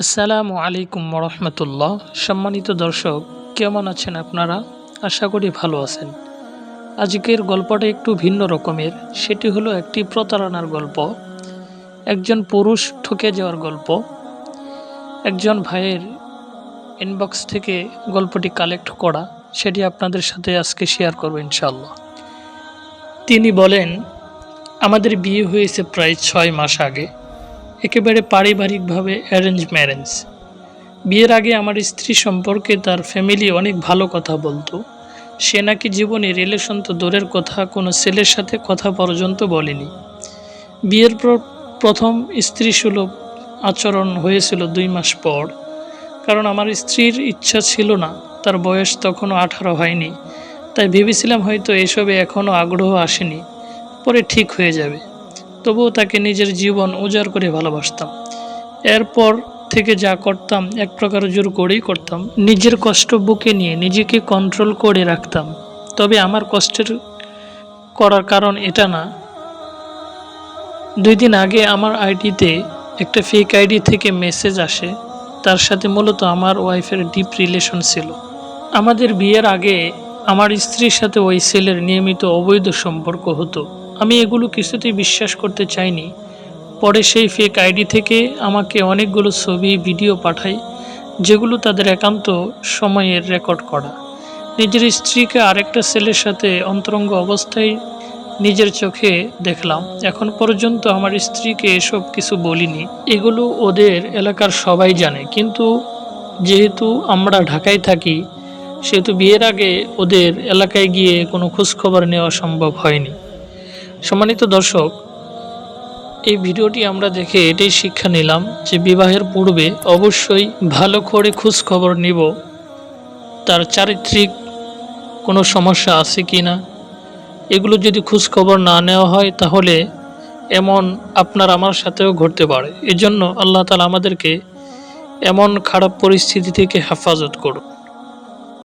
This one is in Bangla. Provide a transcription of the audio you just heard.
আসসালামু আলাইকুম রহমতুল্লাহ সম্মানিত দর্শক, কেমন আছেন আপনারা? আশা করি ভালো আছেন। আজকের গল্পটা একটু ভিন্ন রকমের। সেটি হলো একটি প্রতারণার গল্প। একজন পুরুষ ঠকে যাওয়ার গল্প। একজন ভাইয়ের ইনবক্স থেকে গল্পটি কালেক্ট করা। সেটি আপনাদের সাথে আজকে শেয়ার করব ইনশাল্লাহ তিনি বলেন, আমাদের বিয়ে হয়েছে প্রায় ছয় মাস আগে। একেবারে পারিবারিকভাবে অ্যারেঞ্জ ম্যারেঞ্জ বিয়ের আগে আমার স্ত্রী সম্পর্কে তার ফ্যামিলি অনেক ভালো কথা বলতো। সে নাকি জীবনে রিলেশন তো দূরের কথা, কোনো ছেলের সাথে কথা পর্যন্ত বলেনি। বিয়ের পর, প্রথম স্ত্রী সুলভ আচরণ হয়েছিল দুই মাস পর। কারণ আমার স্ত্রীর ইচ্ছা ছিল না, তার বয়স তখনও আঠারো হয়নি। তাই ভেবেছিলাম হয়তো এসবে এখনও আগ্রহ আসেনি, পরে ঠিক হয়ে যাবে। তবুও তাকে নিজের জীবন উজাড় করে ভালোবাসতাম। এরপর থেকে যা করতাম, এক প্রকার জোর করেই করতাম। নিজের কষ্ট বুকে নিয়ে নিজেকে কন্ট্রোল করে রাখতাম। তবে আমার কষ্টের করার কারণ এটা না। দুই দিন আগে আমার আইডিতে একটা ফেক আইডি থেকে মেসেজ আসে। তার সাথে মূলত আমার ওয়াইফের ডিপ রিলেশন ছিল। আমাদের বিয়ের আগে আমার স্ত্রীর সাথে ওই ছেলের নিয়মিত অবৈধ সম্পর্ক হতো। আমি এগুলো কিছুতেই বিশ্বাস করতে চাইনি। পরে সেই ফেক আইডি থেকে আমাকে অনেকগুলো ছবি ভিডিও পাঠায়, যেগুলো তাদের একান্ত সময়ের রেকর্ড করা। নিজের স্ত্রীকে আরেকটা ছেলের সাথে অন্তরঙ্গ অবস্থায় নিজের চোখে দেখলাম। এখন পর্যন্ত আমার স্ত্রীকে এসব কিছু বলিনি। এগুলো ওদের এলাকার সবাই জানে। কিন্তু যেহেতু আমরা ঢাকায় থাকি, সেহেতু বিয়ের আগে ওদের এলাকায় গিয়ে কোনো খোঁজখবর নেওয়া সম্ভব হয়নি। সম্মানিত দর্শক, এই ভিডিওটি আমরা দেখে এটাই শিক্ষা নিলাম যে বিবাহের পূর্বে অবশ্যই ভালো করে খোঁজ খবর নিব, তার চারিত্রিক কোনো সমস্যা আছে কি না। এগুলো যদি খোঁজ খবর না নেওয়া হয় তাহলে এমন আপনার আমার সাথেও ঘটতে পারে। এজন্য আল্লাহ তালা আমাদেরকে এমন খারাপ পরিস্থিতি থেকে হেফাজত করুন